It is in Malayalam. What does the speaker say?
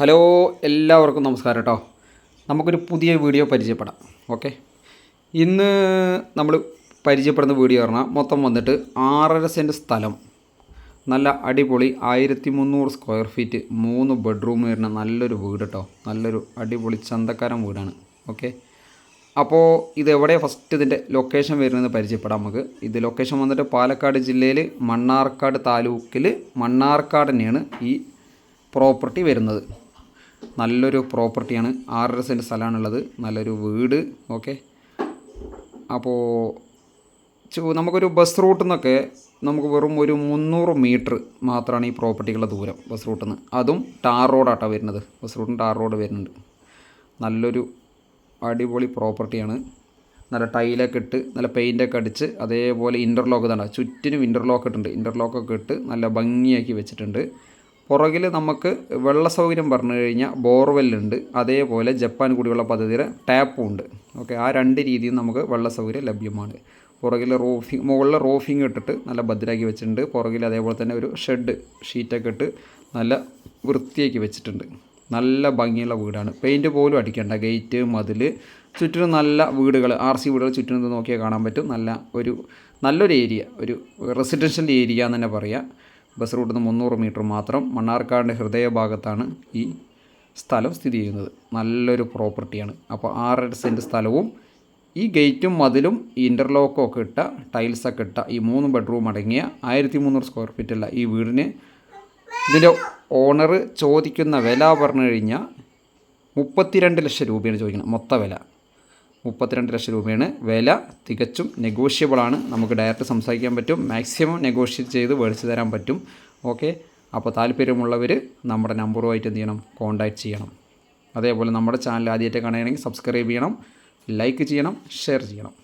ഹലോ എല്ലാവർക്കും നമസ്കാരം കേട്ടോ. നമുക്കൊരു പുതിയ വീഡിയോ പരിചയപ്പെടാം. ഓക്കെ? ഇന്ന് നമ്മൾ പരിചയപ്പെടുന്ന വീഡിയോ പറഞ്ഞാൽ മൊത്തം വന്നിട്ട് ആറര സെന്റ് സ്ഥലം. നല്ല അടിപൊളി ആയിരത്തി മുന്നൂറ് സ്ക്വയർ ഫീറ്റ് മൂന്ന് ബെഡ്റൂം വരുന്ന നല്ലൊരു വീട് കേട്ടോ. നല്ലൊരു അടിപൊളി ചന്തക്കാരൻ വീടാണ്. ഓക്കെ? അപ്പോൾ ഇത് എവിടെയാണ് ഫസ്റ്റ് ഇതിന്റെ ലൊക്കേഷൻ വരുന്നത് പരിചയപ്പെടാം നമുക്ക്. ഇത് ലൊക്കേഷൻ വന്നിട്ട് പാലക്കാട് ജില്ലയിൽ മണ്ണാർക്കാട് താലൂക്കിൽ മണ്ണാർക്കാട് തന്നെയാണ് ഈ പ്രോപ്പർട്ടി വരുന്നത്. നല്ലൊരു പ്രോപ്പർട്ടിയാണ് ആറര സെന്റ് സ്ഥലമാണുള്ളത്. നല്ലൊരു വീട് ഓക്കെ. അപ്പോൾ നമുക്കൊരു ബസ് റൂട്ടിൽ നിന്നൊക്കെ നമുക്ക് വെറും ഒരു മുന്നൂറ് മീറ്റർ മാത്രമാണ് ഈ പ്രോപ്പർട്ടിക്കുള്ള ദൂരം ബസ് റൂട്ടിൽ നിന്ന് അതും ടാർ റോഡാട്ടോ വരുന്നത്. ബസ് റൂട്ടിന് ടാർ റോഡ് വരുന്നുണ്ട്. നല്ലൊരു അടിപൊളി പ്രോപ്പർട്ടിയാണ്. നല്ല ടൈലൊക്കെ ഇട്ട് നല്ല പെയിന്റൊക്കെ അടിച്ച് അതേപോലെ ഇന്റർലോക്ക് തന്നെ ചുറ്റിനും ഇന്റർലോക്ക് ഇട്ടുണ്ട് ഇന്റർലോക്കൊക്കെ ഇട്ട് നല്ല ഭംഗിയാക്കി വെച്ചിട്ടുണ്ട്. പുറകിൽ നമുക്ക് വെള്ള സൗകര്യം പറഞ്ഞു കഴിഞ്ഞാൽ ബോർവെല്ലുണ്ട് അതേപോലെ ജപ്പാൻ കുടിവെള്ള പദ്ധതിയുടെ ടാപ്പും ഉണ്ട്. ഓക്കെ ആ രണ്ട് രീതിയും നമുക്ക് വെള്ള സൗകര്യം ലഭ്യമാണ്. പുറകിൽ റോഫിങ് മുകളിൽ റോഫിങ് ഇട്ടിട്ട് നല്ല ഭദ്രാക്കി വെച്ചിട്ടുണ്ട്. പുറകിൽ അതേപോലെ തന്നെ ഒരു ഷെഡ് ഷീറ്റൊക്കെ ഇട്ട് നല്ല വൃത്തിയാക്കി വെച്ചിട്ടുണ്ട്. നല്ല ഭംഗിയുള്ള വീടാണ്. പെയിന്റ് പോലും അടിക്കേണ്ട. ഗേറ്റ് മതിൽ ചുറ്റിനും നല്ല വീടുകൾ ആർ സി വീടുകൾ ചുറ്റിനും നോക്കിയാൽ കാണാൻ പറ്റും. നല്ല ഒരു നല്ലൊരു ഏരിയ ഒരു റെസിഡൻഷ്യൽ ഏരിയ എന്ന് തന്നെ പറയാം. ബസ് റൂട്ടിൽ നിന്ന് മുന്നൂറ് മീറ്റർ മാത്രം മണ്ണാർക്കാടിന്റെ ഹൃദയഭാഗത്താണ് ഈ സ്ഥലം സ്ഥിതി ചെയ്യുന്നത്. നല്ലൊരു പ്രോപ്പർട്ടിയാണ്. അപ്പോൾ ആറര സെന്റ് സ്ഥലവും ഈ ഗേറ്റും മതിലും ഈ ഇന്റർലോക്കും ഒക്കെ ഇട്ട ടൈൽസൊക്കെ ഇട്ട ഈ മൂന്ന് ബെഡ്റൂം അടങ്ങിയ ആയിരത്തി മുന്നൂറ് സ്ക്വയർ ഫീറ്റ് ഉള്ള ഈ വീടിന് ഇതിന്റെ ഓണർ ചോദിക്കുന്ന വില പറഞ്ഞു കഴിഞ്ഞാൽ മുപ്പത്തിരണ്ട് ലക്ഷം രൂപയാണ് ചോദിക്കുന്നത് മൊത്ത വില. മുപ്പത്തിരണ്ട് ലക്ഷം രൂപയാണ് വില. തികച്ചും നെഗോഷ്യബിളാണ് നമുക്ക് ഡയറക്റ്റ് സംസാരിക്കാൻ പറ്റും. മാക്സിമം നെഗോഷിയേറ്റ് ചെയ്ത് മേടിച്ച് തരാൻ പറ്റും. ഓക്കെ അപ്പോൾ താല്പര്യമുള്ളവർ നമ്മുടെ നമ്പറുമായിട്ട് എന്ത് ചെയ്യണം? കോൺടാക്റ്റ് ചെയ്യണം. അതേപോലെ നമ്മുടെ ചാനൽ ആദ്യമായിട്ട് കാണുകയാണെങ്കിൽ സബ്സ്ക്രൈബ് ചെയ്യണം. ലൈക്ക് ചെയ്യണം. ഷെയർ ചെയ്യണം.